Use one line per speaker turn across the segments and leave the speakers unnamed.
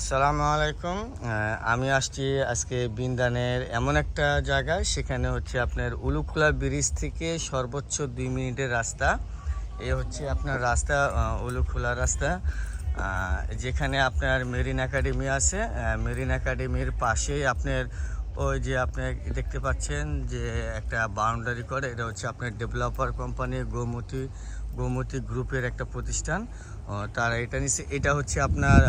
আসসালামু আলাইকুম। আমি আসছি আজকে বিন্দানের এমন একটা জায়গায়, সেখানে হচ্ছে আপনার উলুখোলা ব্রিজ থেকে সর্বোচ্চ দুই মিনিটের রাস্তা। এ হচ্ছে আপনার রাস্তা উলুকোলা রাস্তা। যেখানে আপনার মেরিন একাডেমি আছে। মেরিন একাডেমির পাশেই আপনার ওই যে আপনি দেখতে পাচ্ছেন যে একটা বাউন্ডারি করে, এটা হচ্ছে আপনার ডেভেলপার কোম্পানি গোমতী গোমতী গ্রুপের একটা প্রতিষ্ঠান। তারা এটা নিচ্ছে এটা হচ্ছে আপনার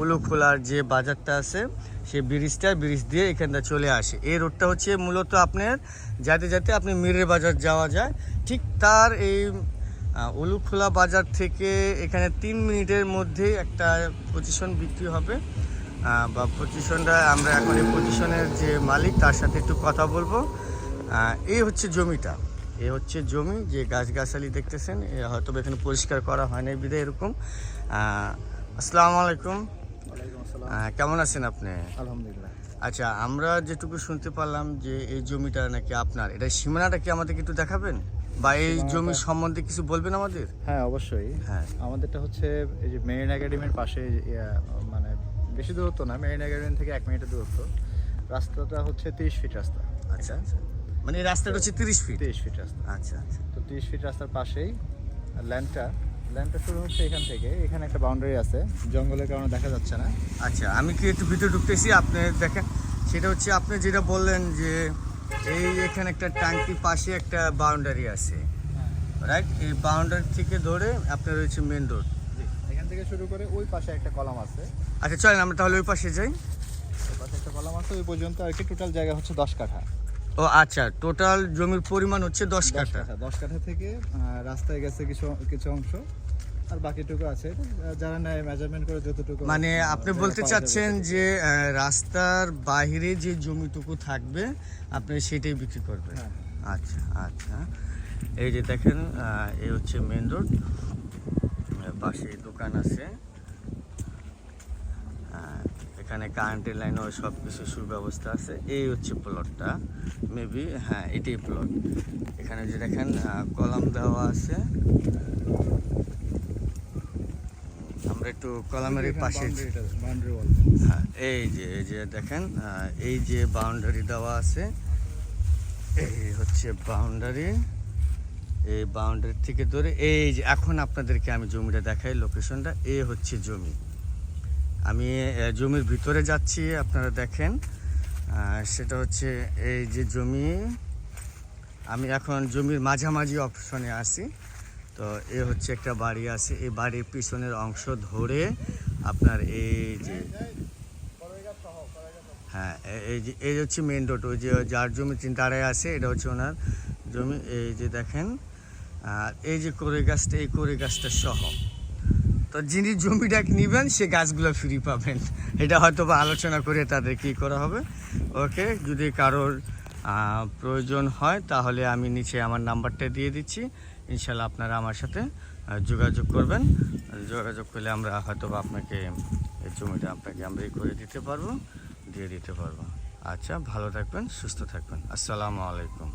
উলুখোলার যে বাজারটা আছে সেই ব্রিজটা, ব্রিজ দিয়ে এখানটা চলে আসে। এই রোডটা হচ্ছে মূলত আপনার যাতে যাতে আপনি মিরের বাজার যাওয়া যায়। ঠিক তার এই উলুখোলা বাজার থেকে এখানে তিন মিনিটের মধ্যে একটা পজিশন বিক্রি হবে। বা পজিশনটা আমরা এখন এই পজিশনের যে মালিক তার সাথে একটু কথা বলব। এই হচ্ছে জমিটা। এ হচ্ছে জমি যে গাছগাছালি দেখতেছেন হয়তো এখানে পরিষ্কার করা হয় না বিধে এরকম। আসসালামু আলাইকুম। কেমন আছেন আপনি?
আলহামদুলিল্লাহ।
আচ্ছা আমরা যেটুকু শুনতে পারলাম যে এই জমিটা নাকি আপনার এটা সীমানাটা কি আমাদেরকে একটু দেখাবেন? বা এই জমি সম্বন্ধে কিছু বলবেন আমাদের?
হ্যাঁ অবশ্যই।
হ্যাঁ।
আমাদেরটা হচ্ছে এই যে মেরিন একাডেমির পাশে মানে বেশি দূরত্ব না মেরিন গার্ডেন থেকে এক মিনিটের দূরত্ব। রাস্তাটা হচ্ছে তিরিশ ফিট রাস্তা
আচ্ছা আচ্ছা। মানে রাস্তাটা হচ্ছে তিরিশ ফিট?
তিরিশ ফিট রাস্তা।
আচ্ছা আচ্ছা।
তো তিরিশ ফিট রাস্তার পাশেই ল্যান্ডটা ল্যান্ডটা শুরু হচ্ছে এখান থেকে। এখানে একটা বাউন্ডারি আছে জঙ্গলের কারণে দেখা যাচ্ছে না।
আচ্ছা আমি কি একটু ভিতরে ঢুকতেছি? আপনি দেখেন সেটা হচ্ছে আপনি যেটা বললেন যে এই এখানে একটা টাঙ্কি পাশে একটা বাউন্ডারি আছে রাইট এই বাউন্ডারি থেকে ধরে আপনার রয়েছে মেন রোড
থেকে শুরু করে ওই পাশে একটা কলাম আছে।
আচ্ছা চলেন আমরা তাহলে ওই পাশে যাই।
ওই পাশে একটা কলাম আছে ওই পর্যন্ত আর কি টোটাল জায়গা হচ্ছে দশ কাঠা।
ও আচ্ছা টোটাল জমির পরিমাণ হচ্ছে দশ
দশ
কাঠা।
কাঠা দশ কাঠা থেকে রাস্তায় গেছে কিছু কিছু অংশ আর বাকিটুকু আছে। যারা নেয় মেজারমেন্ট করে যতটুকু
মানে আপনি বলতে চাচ্ছেন যে রাস্তার বাইরে যে জমিটুকু থাকবে আপনি সেটাই বিক্রি করবেন।
হ্যাঁ,
আচ্ছা আচ্ছা। এই যে দেখেন এই হচ্ছে মেন রোড পাশে দোকান আছে। এখানে কারেন্টের লাইনও সব কিছু সুব্যবস্থা আছে। এই হচ্ছে প্লটটা মেবি হ্যাঁ এটাই প্লট এখানে যে দেখেন কলাম দেওয়া আছে। আমরা একটু কলামের পাশে। হ্যাঁ এই যে এই যে দেখেন এই যে বাউন্ডারি দেওয়া আছে এই হচ্ছে বাউন্ডারি এই বাউন্ডারি থেকে ধরে এই যে এখন আপনাদেরকে আমি জমিটা দেখাই লোকেশনটা এ হচ্ছে জমি। আমি জমির ভিতরে যাচ্ছি, আপনারা দেখেন। সেটা হচ্ছে এই যে জমি। আমি এখন জমির মাঝামাঝি অপশনে আসি তো এ হচ্ছে একটা বাড়ি আছে। এই বাড়ির পিছনের অংশ ধরে আপনার এই যে হ্যাঁ এই যে, এই হচ্ছে মেন রোড ওই যে যার জমি চিন্তারায় আছে, এটা হচ্ছে ওনার জমি। এই যে দেখেন আর এই যে করে গাছটা, এই করে গাছটা সহ। তো যিনি জমিটা নেবেন, সে গাছগুলো ফ্রি পাবেন। এটা হয়তো বা আলোচনা করে তাদের কি করা হবে। ওকে, যদি কারোর প্রয়োজন হয়, তাহলে আমি নিচে আমার নাম্বারটা দিয়ে দিচ্ছি। ইনশাল্লাহ আপনারা আমার সাথে যোগাযোগ করবেন। যোগাযোগ করলে আমরা হয়তো বা আপনাকে এই জমিটা আপনাকে আমরা করে দিতে পারব, দিয়ে দিতে পারব। আচ্ছা ভালো থাকবেন, সুস্থ থাকবেন। আসসালামু আলাইকুম।